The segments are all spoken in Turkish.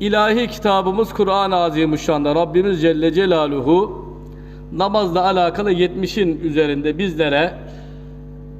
İlahi kitabımız Kur'an-ı Azimüşşan'da Rabbimiz Celle Celaluhu namazla alakalı 70'in üzerinde bizlere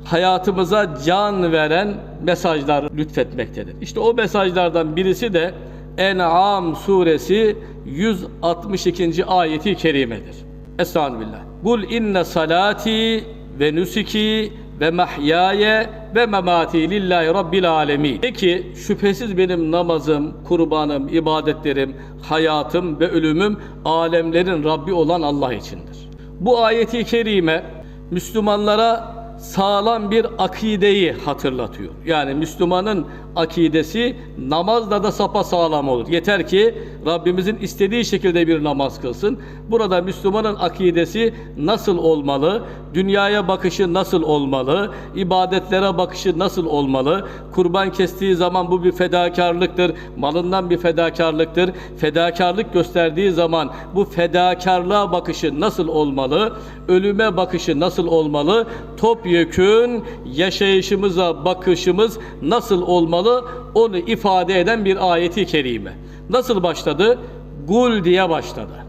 hayatımıza can veren mesajlar lütfetmektedir. İşte o mesajlardan birisi de En'am suresi 162. ayeti kerimedir. Estağfirullah. Kul inne salati ve nusuki ve mahyaye ve memati lillahi rabbil alemin. De ki şüphesiz benim namazım, kurbanım, ibadetlerim, hayatım ve ölümüm alemlerin Rabbi olan Allah içindir. Bu ayeti kerime Müslümanlara sağlam bir akideyi hatırlatıyor. Yani Müslümanın akidesi namazda da sapa sağlam olur. Yeter ki Rabbimizin istediği şekilde bir namaz kılsın. Burada Müslümanın akidesi nasıl olmalı? Dünyaya bakışı nasıl olmalı? İbadetlere bakışı nasıl olmalı? Kurban kestiği zaman bu bir fedakarlıktır. Malından bir fedakarlıktır. Fedakarlık gösterdiği zaman bu fedakarlığa bakışı nasıl olmalı? Ölüme bakışı nasıl olmalı? Topyekün yaşayışımıza bakışımız nasıl olmalı? Onu ifade eden bir ayeti kerime. Nasıl başladı? Gul diye başladı.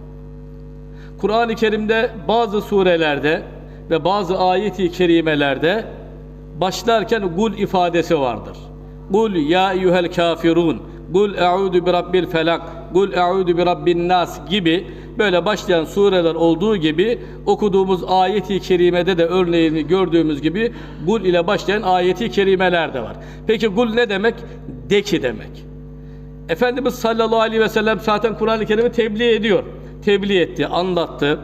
Kur'an-ı Kerim'de bazı surelerde ve bazı ayeti kerimelerde başlarken gul ifadesi vardır. Kul ya eyyuhel kafirun, kul e'udu bi rabbil felak, kul e'udu bi rabbin nas gibi böyle başlayan sureler olduğu gibi okuduğumuz ayeti kerimede de örneğini gördüğümüz gibi kul ile başlayan ayeti kerimeler de var. Peki kul ne demek? De ki demek. Efendimiz sallallahu aleyhi ve sellem zaten Kur'an-ı Kerim'i tebliğ ediyor. Tebliğ etti, anlattı.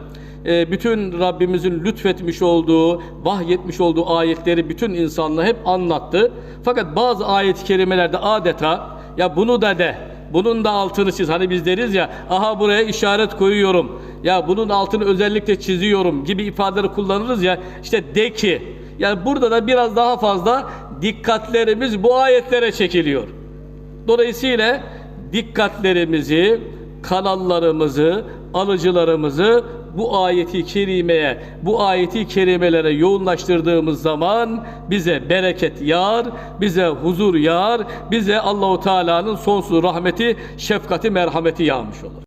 Ee, bütün Rabbimizin lütfetmiş olduğu, vahyetmiş olduğu ayetleri bütün insanlığa hep anlattı. Fakat bazı ayet-i kerimelerde adeta ya bunu da de, bunun da altını çiz. Hani biz deriz ya, aha buraya işaret koyuyorum. Ya bunun altını özellikle çiziyorum gibi ifadeleri kullanırız ya. İşte de ki. Yani burada da biraz daha fazla dikkatlerimiz bu ayetlere çekiliyor. Dolayısıyla dikkatlerimizi, kanallarımızı, alıcılarımızı bu ayeti kerimeye, bu ayeti kerimelere yoğunlaştırdığımız zaman bize bereket yağar, bize huzur yağar, bize Allahu Teala'nın sonsuz rahmeti, şefkati, merhameti yağmış olur.